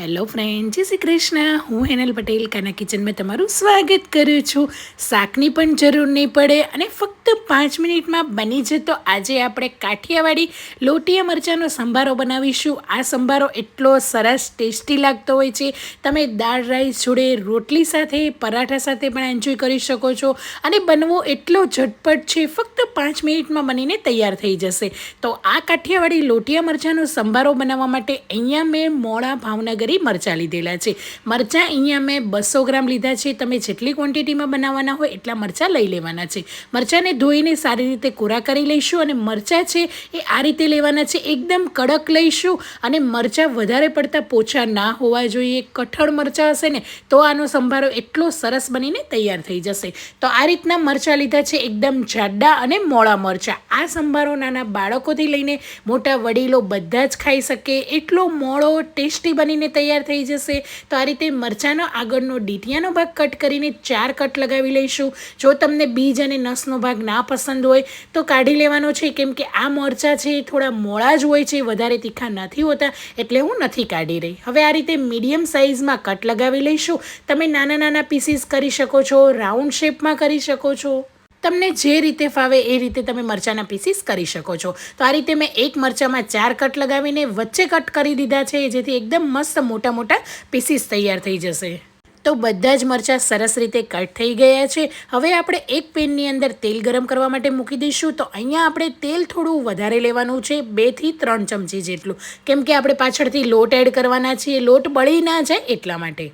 Hello friend જય શ્રી કૃષ્ણ. હું હેનલ પટેલ, કાના કિચનમાં તમારું સ્વાગત કરું છું. શાકની પણ જરૂર નહીં પડે અને ફક્ત પાંચ મિનિટમાં બની જતો આજે આપણે કાઠિયાવાડી લોટિયા મરચાંનો સંભારો બનાવીશું. આ સંભારો એટલો સરસ, ટેસ્ટી લાગતો હોય છે. તમે દાળ, રાઈસ જોડે રોટલી સાથે, પરાઠા સાથે પણ એન્જોય કરી શકો છો. અને બનવો એટલો ઝટપટ છે, ફક્ત પાંચ મિનિટમાં બનીને તૈયાર થઈ જશે. તો આ કાઠિયાવાડી લોટિયા મરચાંનો સંભારો બનાવવા માટે અહીંયા મેં મોડા ભાવનગરી મરચાં લીધેલા છે. મરચાં અહીંયા મેં બસો ગ્રામ લીધા છે. તમે જેટલી ક્વોન્ટિટીમાં બનાવવાના હોય એટલા મરચાં લઈ લેવાના છે. મરચાંને ધોઈને સારી રીતે કોરા કરી લઈશું અને મરચાં છે એ આ રીતે લેવાના છે. એકદમ કડક લઈશું અને મરચાં વધારે પડતા પોચા ના હોવા જોઈએ. કઠણ મરચાં હશે ને તો આનો સંભારો એટલો સરસ બનીને તૈયાર થઈ જશે. તો આ રીતના મરચાં લીધા છે. એકદમ જાડા અને મોળા મરચાં. આ સંભારો નાના બાળકોથી લઈને મોટા વડીલો બધા જ ખાઈ શકે. એટલો મોળો, ટેસ્ટી બનીને તૈયાર થઈ જશે. તો આ રીતે મરચાંનો આગળનો ડીટિયાનો ભાગ કટ કરીને ચાર કટ લગાવી લઈશું. જો તમને બીજ અને નસનો ભાગ ના પસંદ હોય, તો કાઢી લેવાનો છે. કેમ કે આ મરચાં છે એ થોડા મોળા જ હોય છે, વધારે તીખા નથી હોતા, એટલે હું નથી કાઢી રહી. હવે આ રીતે મીડિયમ સાઇઝમાં કટ લગાવી લઈશું. તમે નાના નાના પીસીસ કરી શકો છો, રાઉન્ડ શેપમાં કરી શકો છો. તમને જે રીતે ફાવે એ રીતે તમે મરચાંના પીસીસ કરી શકો છો. તો આ રીતે મેં એક મરચાંમાં ચાર કટ લગાવીને વચ્ચે કટ કરી દીધા છે, જેથી એકદમ મસ્ત મોટા મોટા પીસીસ તૈયાર થઈ જશે. તો બધા જ મરચાં સરસ રીતે કટ થઈ ગયા છે. હવે આપણે એક પેનની અંદર તેલ ગરમ કરવા માટે મૂકી દઈશું. તો અહીંયા આપણે તેલ થોડું વધારે લેવાનું છે બેથી ત્રણ ચમચી જેટલું. કેમ કે આપણે પાછળથી લોટ એડ કરવાના છીએ, લોટ બળી ના જાય એટલા માટે.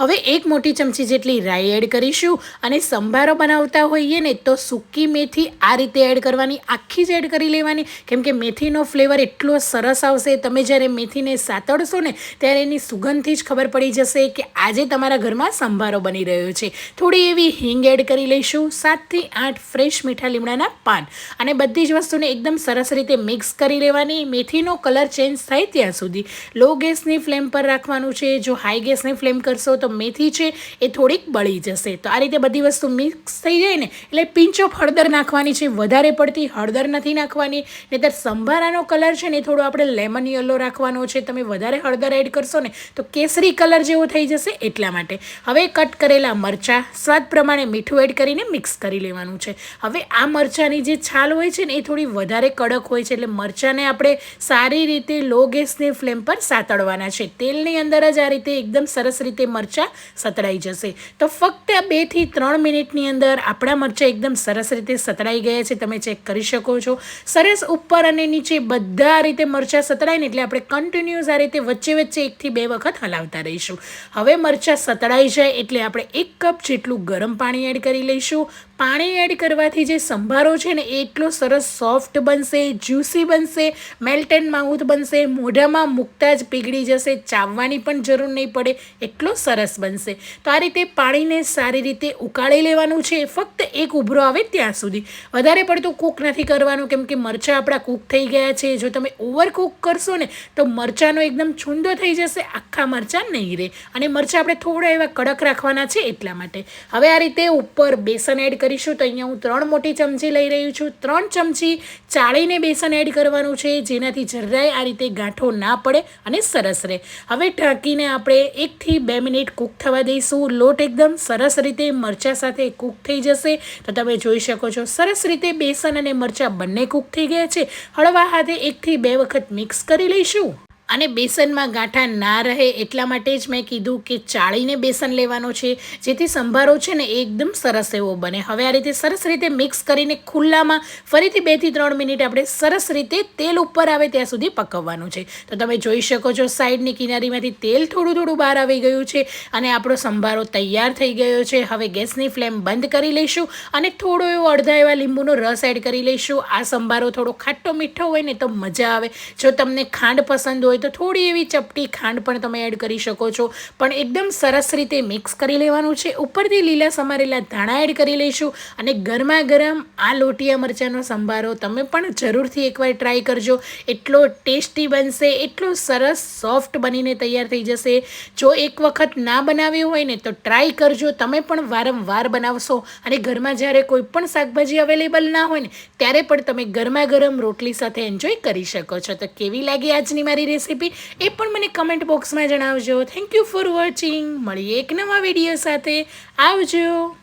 હવે એક મોટી ચમચી જેટલી રાઈ એડ કરીશું અને સંભારો બનાવતા હોઈએ ને તો સૂકી મેથી આ રીતે એડ કરવાની, આખી જ એડ કરી લેવાની. કેમ કે મેથીનો ફ્લેવર એટલો સરસ આવશે, તમે જ્યારે મેથીને સાતડશો ને ત્યારે એની સુગંધથી જ ખબર પડી જશે કે આજે તમારા ઘરમાં સંભારો બની રહ્યો છે. થોડી એવી હિંગ એડ કરી લઈશું સાતથી આઠ ફ્રેશ મીઠા લીમડાના પાન. અને બધી જ વસ્તુને એકદમ સરસ રીતે મિક્સ કરી લેવાની. મેથીનો કલર ચેન્જ થાય ત્યાં સુધી. લો ગેસની ફ્લેમ પર રાખવાનું છે. જો હાઈ ગેસની ફ્લેમ કરશો તો મેથી છે એ થોડીક બળી જશે. તો આ રીતે બધી વસ્તુ મિક્સ થઈ જાય ને, એટલે પિંચ ઓફ હળદર નાખવાની છે, વધારે પડતી હળદર નથી નાખવાની, નહીંતર સંભારાનો કલર છે ને એ થોડો આપણે લેમન યલો રાખવાનો છે, તમે વધારે હળદર એડ કરશો ને, તો કેસરી કલર જેવો થઈ જશે એટલા માટે. હવે કટ કરેલા મરચાં, સ્વાદ પ્રમાણે મીઠું એડ કરીને મિક્સ કરી લેવાનું છે. હવે આ મરચાંની જે છાલ હોય છે ને, એ થોડી વધારે કડક હોય છે, એટલે મરચાંને આપણે સારી રીતે લો ગેસની ફ્લેમ પર સાતળવાના છે. તેલની અંદર જ આ રીતે એકદમ સરસ રીતે મરચાં સતળાઈ જશે. તો ફક્ત બેથી ત્રણ મિનિટની અંદર આપણા મરચાં એકદમ સરસ રીતે સતળાઈ ગયા છે. તમે ચેક કરી શકો છો. સરસ ઉપર અને નીચે બધા રીતે મરચાં સતળાઈને એટલે આપણે કન્ટિન્યુઅસ આ રીતે વચ્ચે વચ્ચે એકથી બે વખત હલાવતા રહીશું. હવે મરચાં સતળાઈ જાય એટલે આપણે એક કપ જેટલું ગરમ પાણી એડ કરી લઈશું. પાણી એડ કરવાથી જે સંભારો છે ને એટલો સરસ સોફ્ટ બનશે જ્યુસી બનશે મેલ્ટ એન્ડ માઉથ બનશે, મોઢામાં મૂકતા જ પીગળી જશે, ચાવવાની પણ જરૂર નહીં પડે, એટલો સરસ બનશે. તો આ રીતે પાણીને સારી રીતે ઉકાળી લેવાનું છે. ફક્ત એક ઉભરો આવે ત્યાં સુધી. વધારે પડતું કૂક નથી કરવાનું, કેમ કે મરચાં આપણા કૂક થઈ ગયા છે. જો તમે ઓવર કૂક કરશો ને, તો મરચાંનો એકદમ છૂંદો થઈ જશે, આખા મરચાં નહીં રહે. અને મરચાં આપણે થોડા એવા કડક રાખવાના છે એટલા માટે. હવે આ રીતે ઉપર બેસન એડ કરીશું તો અહીંયા હું ત્રણ મોટી ચમચી લઈ રહી છું. ત્રણ ચમચી ચાળીને બેસન એડ કરવાનું છે, જેનાથી જરાય આ રીતે ગાંઠો ના પડે અને સરસ રહે. હવે ઢાંકીને આપણે એકથી બે મિનિટ કૂક થવા દઈશું. લોટ એકદમ સરસ રીતે મરચાં સાથે કૂક થઈ જશે. તો તમે જોઈ શકો છો, સરસ રીતે બેસન અને મરચાં બંને કૂક થઈ ગયા છે. હળવા હાથે એકથી બે વખત મિક્સ કરી લઈશું. અને બેસનમાં ગાંઠા ના રહે એટલા માટે જ મેં કીધું કે ચાળીને બેસન લેવાનો છે, જેથી સંભારો છે ને એકદમ સરસ એવો બને. હવે આ રીતે સરસ રીતે મિક્સ કરીને ખુલ્લામાં ફરીથી બેથી ત્રણ મિનિટ આપણે સરસ રીતે તેલ ઉપર આવે ત્યાં સુધી પકવવાનું છે. તો તમે જોઈ શકો છો સાઈડની કિનારીમાંથી તેલ થોડું થોડું બહાર આવી ગયું છે અને આપણો સંભારો તૈયાર થઈ ગયો છે. હવે ગેસની ફ્લેમ બંધ કરી લઈશું અને થોડો એવો અડધા એવા લીંબુનો રસ એડ કરી લઈશું. આ સંભારો થોડો ખાટો મીઠો હોય ને તો મજા આવે. જો તમને ખાંડ પસંદ તો થોડી એવી ચપટી ખાંડ પણ તમે એડ કરી શકો છો. પણ એકદમ સરસ રીતે મિક્સ કરી લેવાનું છે. ઉપરથી લીલા સમારેલા ધાણા એડ કરી લઈશું અને ગરમા ગરમ આ લોટિયા મરચાંનો સંભારો તમે પણ જરૂરથી એકવાર ટ્રાય કરજો. એટલો ટેસ્ટી બનશે, એટલો સરસ સોફ્ટ બનીને તૈયાર થઈ જશે. જો એક વખત ના બનાવ્યું હોય ને તો ટ્રાય કરજો. તમે પણ વારંવાર બનાવશો અને ઘરમાં જ્યારે કોઈ પણ શાકભાજી અવેલેબલ ના હોય ને, ત્યારે પણ તમે ગરમા ગરમ રોટલી સાથે એન્જોય કરી શકો છો. તો કેવી લાગી આજની મારી રેસીપી રેસીપી એ પણ મને કમેન્ટ બોક્સમાં જણાવજો. થેન્ક યુ ફોર વોચિંગ મળીએ એક નવા વીડિયો સાથે. આવજો.